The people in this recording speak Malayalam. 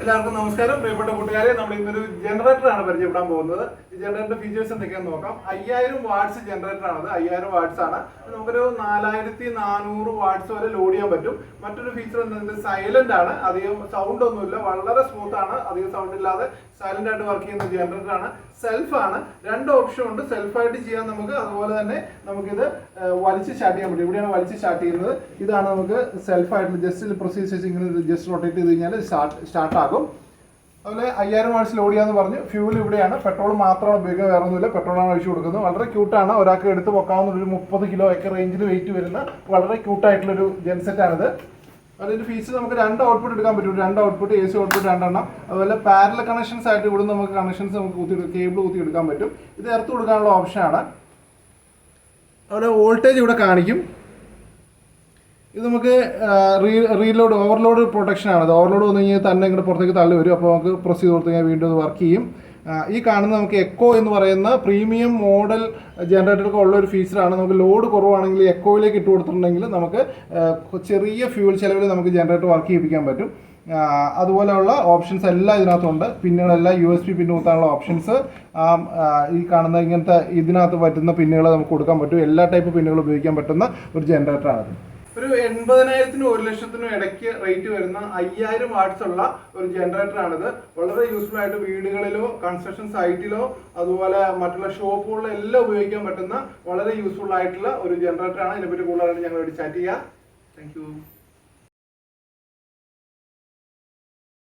എല്ലാവർക്കും നമസ്കാരം. പ്രിയപ്പെട്ട കൂട്ടുകാരെ നമ്മൾ ഇന്നൊരു ജനറേറ്റർ ആണ് പരിചയപ്പെടാൻ പോകുന്നത്. ഈ ജനറേറ്ററിന്റെ ഫീച്ചേഴ്സ് എന്തൊക്കെയാണെന്ന് നോക്കാം. അയ്യായിരം വാട്ട്സ് ജനറേറ്റർ ആണത്. അയ്യായിരം വാട്ട്സ് ആണ്. നമുക്കൊരു നാലായിരത്തി നാനൂറ് വാട്ട്സ് വരെ ലോഡ് ചെയ്യാൻ പറ്റും. മറ്റൊരു ഫീച്ചർ എന്നത് സൈലന്റ് ആണ്. അധികം സൗണ്ട് ഒന്നുമില്ല. വളരെ സ്മൂത്ത് ആണ്. അധികം സൗണ്ട് ഇല്ലാതെ സൈലന്റ് ആയിട്ട് വർക്ക് ചെയ്യുന്ന ജനറേറ്റർ ആണ്. സെൽഫ് ആണ്. രണ്ട് ഓപ്ഷൻ ഉണ്ട്. സെൽഫായിട്ട് ചെയ്യാൻ നമുക്ക് അതുപോലെ തന്നെ നമുക്കിത് വലിച്ച് സ്റ്റാർട്ട് ചെയ്യാൻ പറ്റും. ഇവിടെയാണ് വലിച്ച് സ്റ്റാർട്ട് ചെയ്യുന്നത്. ഇതാണ് നമുക്ക് സെൽഫായിട്ട് ജസ്റ്റ് പ്രൊസീജിയേഴ്സ് ഇങ്ങനെ ജസ്റ്റ് റൊട്ടേറ്റ് ചെയ്ത് കഴിഞ്ഞാൽ സ്റ്റാർട്ട് സ്റ്റാർട്ട് ആകും അതുപോലെ അയ്യായിരം ലോഡ് ചെയ്യാന്ന് പറഞ്ഞു. ഫ്യൂൽ ഇവിടെയാണ്. പെട്രോൾ മാത്രമാണ് ഉപയോഗിക്കുക വേറെ ഒന്നുമില്ല പെട്രോളാണ് ഒഴിച്ചു കൊടുക്കുന്നത്. വളരെ ക്യൂട്ടാണ് ഒരാൾക്ക് എടുത്ത് പൊക്കാവുന്ന ഒരു മുപ്പത് കിലോ ഒക്കെ റേഞ്ചിൽ വെയിറ്റ് വരുന്ന വളരെ ക്യൂട്ടായിട്ടുള്ളൊരു ജെൻസെറ്റാണിത് അതിന്റെ ഫീച്ചർ നമുക്ക് രണ്ട് ഔട്ട്പുട്ട് എടുക്കാൻ പറ്റും. രണ്ട് ഔട്ട്പുട്ട് എ സി ഔട്ട്പുട്ട് രണ്ടെണ്ണം. അതുപോലെ പാരല കണക്ഷൻസ് ആയിട്ട് ഇവിടെ നമുക്ക് കണക്ഷൻസ് നമുക്ക് ഊത്തി കേബിൾ ഊത്തി എടുക്കാൻ പറ്റും. ഇത് എർത്ത് കൊടുക്കാനുള്ള ഓപ്ഷനാണ് അതുപോലെ വോൾട്ടേജ് ഇവിടെ കാണിക്കും. ഇത് നമുക്ക് റീലോഡ് ഓവർലോഡ് പ്രൊട്ടക്ഷൻ ആണ്. ഓവർലോഡ് വന്നു കഴിഞ്ഞാൽ തന്നെ ഇങ്ങോട്ട് പുറത്തേക്ക് തള്ളി വരും. അപ്പോൾ നമുക്ക് പ്രസ് കൊടുത്തു കഴിഞ്ഞാൽ വീണ്ടും അത് വർക്ക് ചെയ്യും. ഈ കാണുന്ന നമുക്ക് എക്കോ എന്ന് പറയുന്ന പ്രീമിയം മോഡൽ ജനറേറ്റർക്ക് ഉള്ള ഒരു ഫീച്ചറാണ് നമുക്ക് ലോഡ് കുറവാണെങ്കിൽ എക്കോയിലേക്ക് ഇട്ട് കൊടുത്തിട്ടുണ്ടെങ്കിൽ നമുക്ക് ചെറിയ ഫ്യൂൽ ചിലവിൽ നമുക്ക് ജനറേറ്റർ വർക്ക് ചെയ്യിപ്പിക്കാൻ പറ്റും. അതുപോലെയുള്ള ഓപ്ഷൻസ് എല്ലാം ഇതിനകത്തുണ്ട്. പിന്നുകളെല്ലാം യു എസ് പി പിന്ന് കുത്താനുള്ള ഓപ്ഷൻസ് ഈ കാണുന്ന ഇങ്ങനത്തെ ഇതിനകത്ത് പറ്റുന്ന പിന്നുകൾ നമുക്ക് കൊടുക്കാൻ പറ്റും. എല്ലാ ടൈപ്പ് പിന്നുകൾ ഉപയോഗിക്കാൻ പറ്റുന്ന ഒരു ജനറേറ്ററാണ് ഒരു എൺപതിനായിരത്തിനും ഒരു ലക്ഷത്തിനും ഇടയ്ക്ക് റേറ്റ് വരുന്ന അയ്യായിരം വാട്ട്സ് ഉള്ള ഒരു ജനറേറ്റർ ആണിത്. വളരെ യൂസ്ഫുൾ ആയിട്ട് വീടുകളിലോ കൺസ്ട്രക്ഷൻ സൈറ്റിലോ അതുപോലെ മറ്റുള്ള ഷോപ്പുകളിലോ എല്ലാം ഉപയോഗിക്കാൻ പറ്റുന്ന വളരെ യൂസ്ഫുൾ ആയിട്ടുള്ള ഒരു ജനറേറ്റർ ആണ്. ഇതിനെപ്പറ്റി കൂടുതലായിട്ട് ഞങ്ങളോട് ചാറ്റ് ചെയ്യാം. താങ്ക്